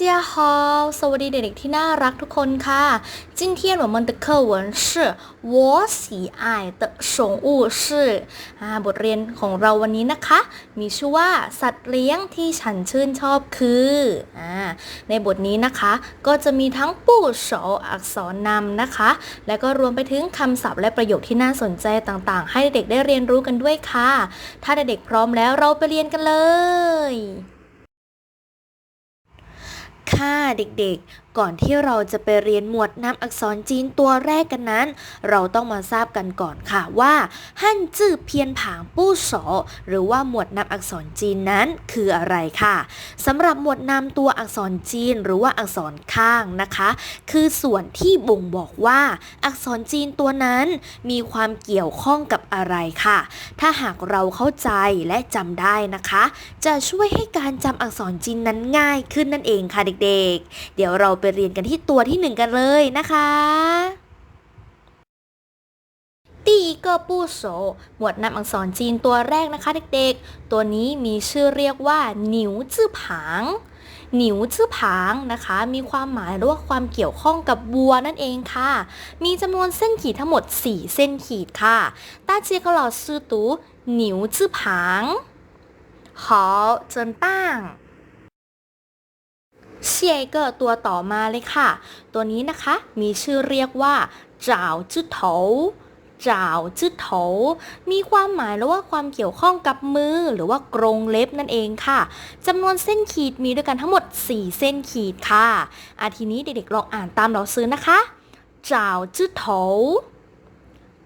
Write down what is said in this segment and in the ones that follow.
大家好สวัสดีเด็กๆที่น่ารักทุกคนค่ะ今天我们的课文是我喜爱的宠物是อ่าบทเรียนของเราวันนี้นะคะ มีชื่อว่า สัตว์เลี้ยงที่ฉันชื่นชอบคืออ่าในบทนี้นะคะ ก็จะมีทั้งปู้โฉอักษรนำนะคะ และก็รวมไปถึงคำศัพท์และประโยคที่น่าสนใจต่างๆ ให้เด็กๆได้เรียนรู้กันด้วยค่ะ ถ้าเด็กๆพร้อมแล้วเราไปเรียนกันเลย ค่ะเด็ก ก่อนที่เราจะไปเรียนหมวดนำอักษรจีนตัวแรกกันนั้น เราต้องมาทราบกันก่อนค่ะว่าฮั่นจื่อเพียนผางปู้โฉหรือว่าหมวดนำอักษรจีนนั้นคืออะไรค่ะสำหรับหมวดนำตัวอักษรจีนหรือว่าอักษรข้างนะคะ คือส่วนที่บ่งบอกว่า อักษรจีนตัวนั้นมีความเกี่ยวข้องกับอะไรค่ะ ถ้าหากเราเข้าใจและจำได้นะคะ จะช่วยให้การจำอักษรจีนนั้นง่ายขึ้นนั่นเองค่ะเด็กๆ เดี๋ยวเราไปเรียนกันที่ตัวที่หนึ่งกันเลยนะคะ第一个部首หมวดนำอักษรจีนตัวแรกนะคะเด็กๆ ตัวนี้มีชื่อเรียกว่าหนิวจื้อผาง หนิวจื้อผางนะคะ มีความหมายหรือว่าความเกี่ยวข้องกับวัวนั่นเองค่ะ มีจำนวนเส้นขีดทั้งหมด 4 เส้นขีดค่ะ大家跟老师读หนิวจื้อผาง好真棒 เชียเกอร์ตัวต่อมาเลยค่ะ ตัวนี้นะคะมีชื่อเรียกว่าจ่าวจื้อโถจ่าวจื้อโถมีความหมายแล้วว่าความเกี่ยวข้องกับมือ หรือว่ากรงเล็บนั่นเองค่ะจำนวนเส้นขีดมีด้วยกันทั้งหมด 4 เส้นขีดค่ะอาทีนี้เด็กๆลองอ่านตามเราซื้อนะคะจ่าวจื้อโถ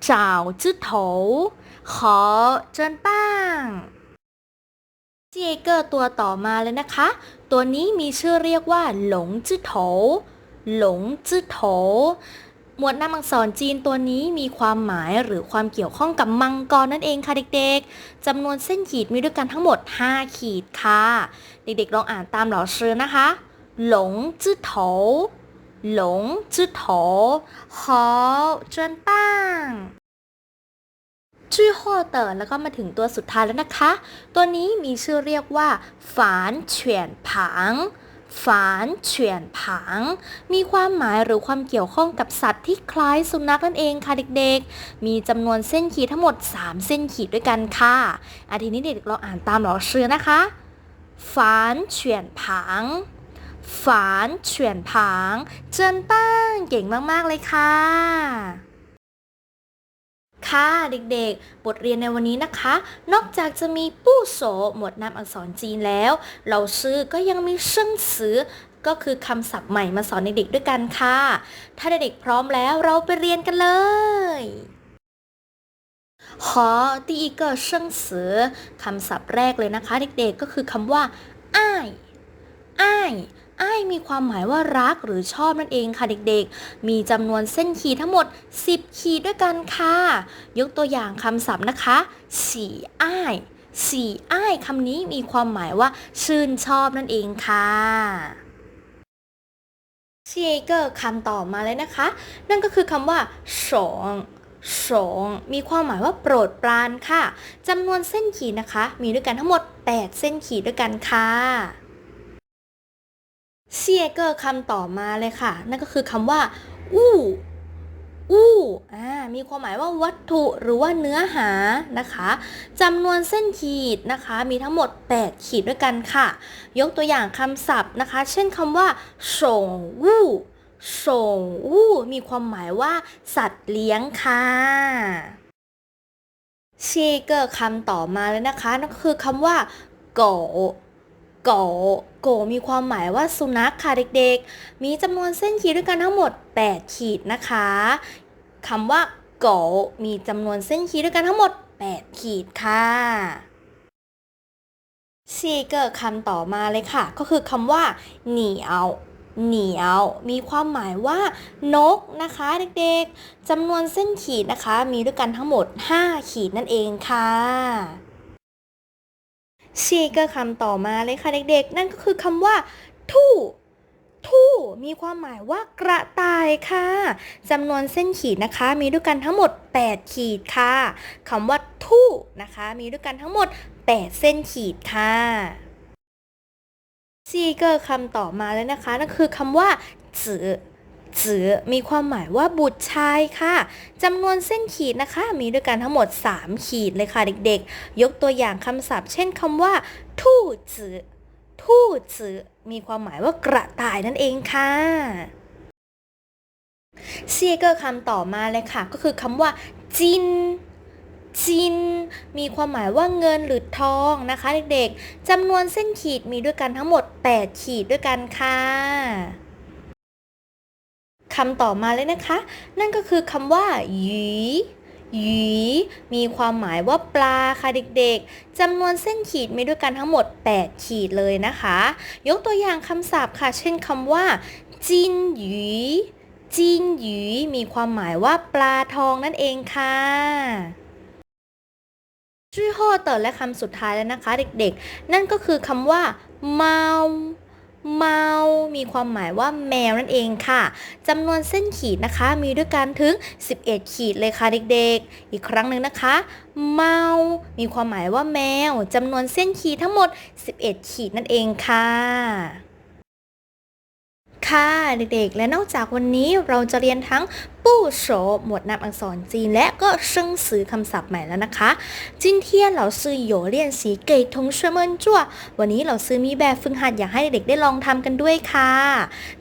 จ่าวจื้อโถขอเจินป้า จีเอเกอร์ตัวต่อมาเลยนะคะ ตัวนี้มีชื่อเรียกว่า หลงจื้อโถ หลงจื้อโถ หมวดนามอักษรจีนตัวนี้มีความหมายหรือความเกี่ยวข้องกับมังกรนั่นเองค่ะเด็กๆ จำนวนเส้นขีดมีด้วยกันทั้งหมด 5 ขีดค่ะ เด็กๆลองอ่านตามหลอชื่อนะคะ หลงจื้อโถ หลงจื้อโถขอเจนตั้ง ชื่อโฮเตอร์แล้วก็มาถึงตัวสุดท้ายแล้วนะคะ ตัวนี้มีชื่อเรียกว่าฝานเฉียนผางฝานเฉียนผาง มีความหมายหรือความเกี่ยวข้องกับสัตว์ที่คล้ายสุนัขนั่นเองค่ะเด็กๆ มีจำนวนเส้นขีดทั้งหมด 3 เส้นขีดด้วยกันค่ะอาทีนี้เด็กๆเราอ่านตามหลอชื่อนะคะฝานเฉียนผางฝานเฉียนผาง เจินป้างเก่งมากๆเลยค่ะ ค่ะเด็กๆ บทเรียนในวันนี้นะคะ นอกจากจะมีปู้โสหมวดนำอักษรจีนแล้ว เราซื้อก็ยังมีเชิงสือ ก็คือคำศัพท์ใหม่มาสอนเด็กๆด้วยกันค่ะ ถ้าเด็กๆพร้อมแล้วเราไปเรียนกันเลยหอ第一个生词คำศัพท์แรกเลยนะคะ เด็กๆก็คือคำว่าอ้ายอ้าย อ้ายมีความหมายว่ารักหรือชอบนั่นเองค่ะเด็กๆ มีจำนวนเส้นขีดทั้งหมด 10 ขีดด้วยกันค่ะ ยกตัวอย่างคำศัพท์นะคะสีอ้ายสีอ้ายคำนี้มีความหมายว่า ชื่นชอบนั่นเองค่ะเชียเกอร์คำต่อมาเลยนะคะ นั่นก็คือคำว่าสงสงมีความหมายว่าโปรดปรานค่ะจำนวนเส้นขีดนะคะ มีด้วยกันทั้งหมด 8 เส้นขีดด้วยกันค่ะ เชียเกอร์คำต่อมาเลยค่ะ นั่นก็คือคำว่า อู้อู้อ่ามีความหมายว่าวัตถุหรือว่าเนื้อหานะคะจำนวนเส้นขีดนะคะ มีทั้งหมด 8 ขีดด้วยกันค่ะ ยกตัวอย่างคำศัพท์นะคะ เช่นคำว่าส่งวู้ส่งวู้มีความหมายว่า สัตว์เลี้ยงค่ะเชเกอร์คำต่อมาเลยนะคะนั่นก็คือคำว่าโก โกโกมีความหมายว่าสุนัขค่ะเด็กๆ มีจำนวนเส้นขีดด้วยกันทั้งหมด 8 ขีดนะคะคำว่าโกมีจำนวนเส้นขีดด้วยกันทั้งหมด 8 ขีดค่ะซีเกอร์คำต่อมาเลยค่ะ ก็คือคำว่าเหนียวเหนียว มีความหมายว่านกนะคะเด็กๆจำนวนเส้นขีดนะคะ มีด้วยกันทั้งหมด 5 ขีดนั่นเองค่ะ ชีก็คำต่อมาเลยค่ะเด็กๆ นั่นก็คือคำว่า ทู่ทู่มีความหมายว่ากระต่ายค่ะจำนวนเส้นขีดนะคะ มีด้วยกันทั้งหมด 8 ขีดค่ะคำว่าทู่นะคะ มีด้วยกันทั้งหมด 8 เส้นขีดค่ะซีเกอร์คำต่อมาเลยนะคะนั่นคือคำว่าจือ จือมีความหมายว่าบุตรชายค่ะจำนวนเส้นขีดนะคะ มีด้วยกันทั้งหมด 3 ขีดเลยค่ะเด็กๆ ยกตัวอย่างคำศัพท์ เช่นคำว่า ทู่จือทู่จือมีความหมายว่ากระต่ายนั่นเองค่ะเซียเกอร์คำต่อมาเลยค่ะ ก็คือคำว่า จินจิน มีความหมายว่าเงินหรือทองนะคะเด็กๆจำนวนเส้นขีดมีด้วยกันทั้งหมด 8 ขีดด้วยกันค่ะำต่อมาเลยนะคะ นั่นก็คือคำว่าหยีหยีมีความหมายว่าปลาค่ะเด็กๆจำนวนเส้นขีดมีด้วยกันทั้งหมด 8 ขีดเลยนะคะ ยกตัวอย่างคำศัพท์ค่ะ เช่นคำว่า จินหยีจินหยีมีความหมายว่าปลาทองนั่นเองค่ะชื่อโฮเตอร์และคำสุดท้ายแล้วนะคะ เด็กๆ นั่นก็คือคำว่าเมา เมา มีความหมายว่าแมวนั่นเองค่ะจำนวนเส้นขีดนะคะ มีด้วยกันถึง 11 ขีดเลยค่ะเด็กๆ อีกครั้งหนึ่งนะคะ เมา มีความหมายว่าแมวจำนวนเส้นขีดทั้งหมด 11 ขีดนั่นเองค่ะค่ะเด็กๆ และนอกจากวันนี้เราจะเรียนทั้ง กู้โฉหมวดนามอักษรจีนและก็ซึ่งซื้อคำศัพท์ใหม่แล้วนะคะจินเทียนเราซื้อโยเรียนสีเกยทงเชมเมินจั่ววันนี้เราซื้อมีแบบฝึกหัดอยากให้เด็กได้ลองทำกันด้วยค่ะ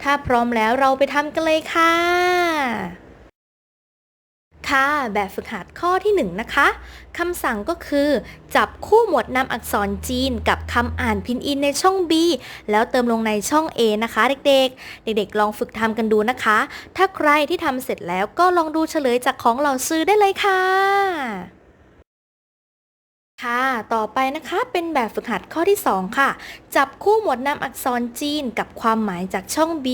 ถ้าพร้อมแล้วเราไปทำกันเลยค่ะ ค่ะ แบบฝึกหัดข้อที่1นงนะคะคำสั่งก็คือ จับคู่หมวดนำอักษรจีนกับคำอ่านพินอินในช่อง B แล้วเติมลงในช่อง A นะคะ เด็กๆ เด็กๆ ลองฝึกทำกันดูนะคะ ถ้าใครที่ทำเสร็จแล้วก็ลองดูเฉลยจากของเหล่าซื้อได้เลยค่ะ ค่ะ ต่อไปนะคะเป็นแบบฝึกหัดข้อที่ 2 ค่ะ จับคู่หมวดนามอักษรจีนกับความหมายจากช่อง B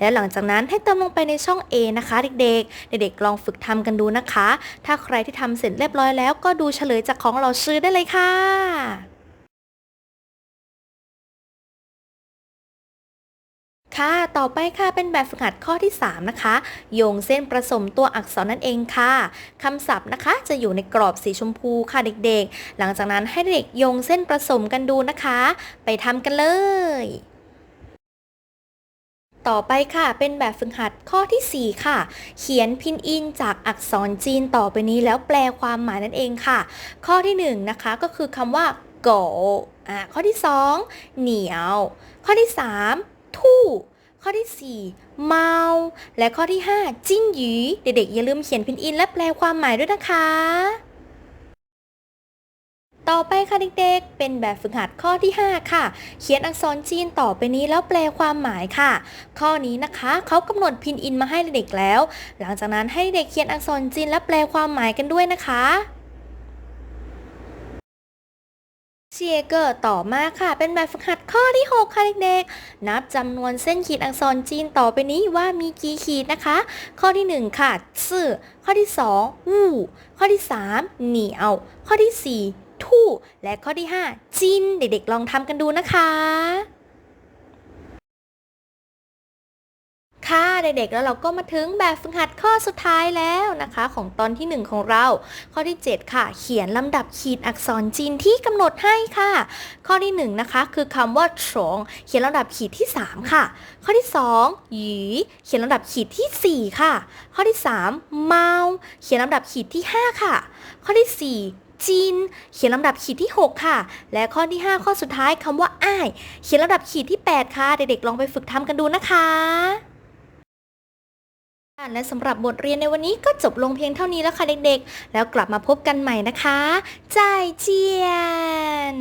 และหลังจากนั้นให้เติมลงไปในช่อง A นะคะ เด็กๆ เด็กๆลองฝึกทำกันดูนะคะ ถ้าใครที่ทำเสร็จเรียบร้อยแล้วก็ดูเฉลยจากของเราซื้อได้เลยค่ะ ค่ะ ต่อไปค่ะเป็นแบบฝึกหัดข้อที่ 3 นะคะ โยงเส้นผสมตัวอักษรนั่นเองค่ะคำศัพท์นะคะ จะอยู่ในกรอบสีชมพูค่ะเด็กๆ หลังจากนั้นให้เด็กโยงเส้นผสมกันดูนะคะ ไปทำกันเลย ต่อไปค่ะ เป็นแบบฝึกหัดข้อที่ 4 ค่ะ เขียนพินอินจากอักษรจีนต่อไปนี้แล้วแปลความหมายนั่นเองค่ะ ข้อที่1นะคะก็คือคำว่าโกอ่าข้อที่ 2 เหนียว ข้อที่ 3 ทู่ ข้อที่ 4 เมา และข้อที่ 5 จิ้นหยีเด็กๆอย่าลืมเขียนพินอินและแปลความหมายด้วยนะคะ ต่อไปค่ะเด็กๆ เป็นแบบฝึกหัดข้อที่ 5 ค่ะ เขียนอักษรจีนต่อไปนี้แล้วแปลความหมายค่ะ ข้อนี้นะคะเขากำหนดพินอินมาให้เด็กแล้ว หลังจากนั้นให้เด็กเขียนอักษรจีนและแปลความหมายกันด้วยนะคะ เจียเกอร์ต่อมาค่ะ เป็นแบบฝึกหัดข้อที่ 6 ค่ะเด็กๆ นับจำนวนเส้นขีดอักษรจีนต่อไปนี้ว่ามีกี่ขีดนะคะ ข้อที่ 1 ค่ะซื่อข้อที่ 2 วู่ ข้อที่ 3 เหนียว ข้อที่ 4 ทู่ และข้อที่ 5 จิน เด็กๆ ลองทำกันดูนะคะ ค่ะเด็กๆแล้วเราก็มาถึงแบบฝึกหัดข้อสุดท้ายแล้วนะคะ ของตอนที่ 1 ของเรา ข้อที่ 7 ค่ะ เขียนลำดับขีดอักษรจีนที่กำหนดให้ค่ะ ข้อที่ 1 นะคะ คือคำว่าฉงเขียนลำดับขีดที่ 3 ค่ะ ข้อที่2หยีเขียนลำดับขีดที่ 4 ค่ะ ข้อที่ 3 เมาเขียนลำดับขีดที่ 5 ค่ะ ข้อที่ 4จีน เขียนลำดับขีดที่ 6 ค่ะ และข้อที่ 5 ข้อสุดท้ายคำว่าอ้าย เขียนลำดับขีดที่ 8 ค่ะ เด็กๆลองไปฝึกทำกันดูนะคะ และสำหรับบทเรียนในวันนี้ก็จบลงเพียงเท่านี้แล้วค่ะเด็กๆ แล้วกลับมาพบกันใหม่นะคะจ่ายเจียน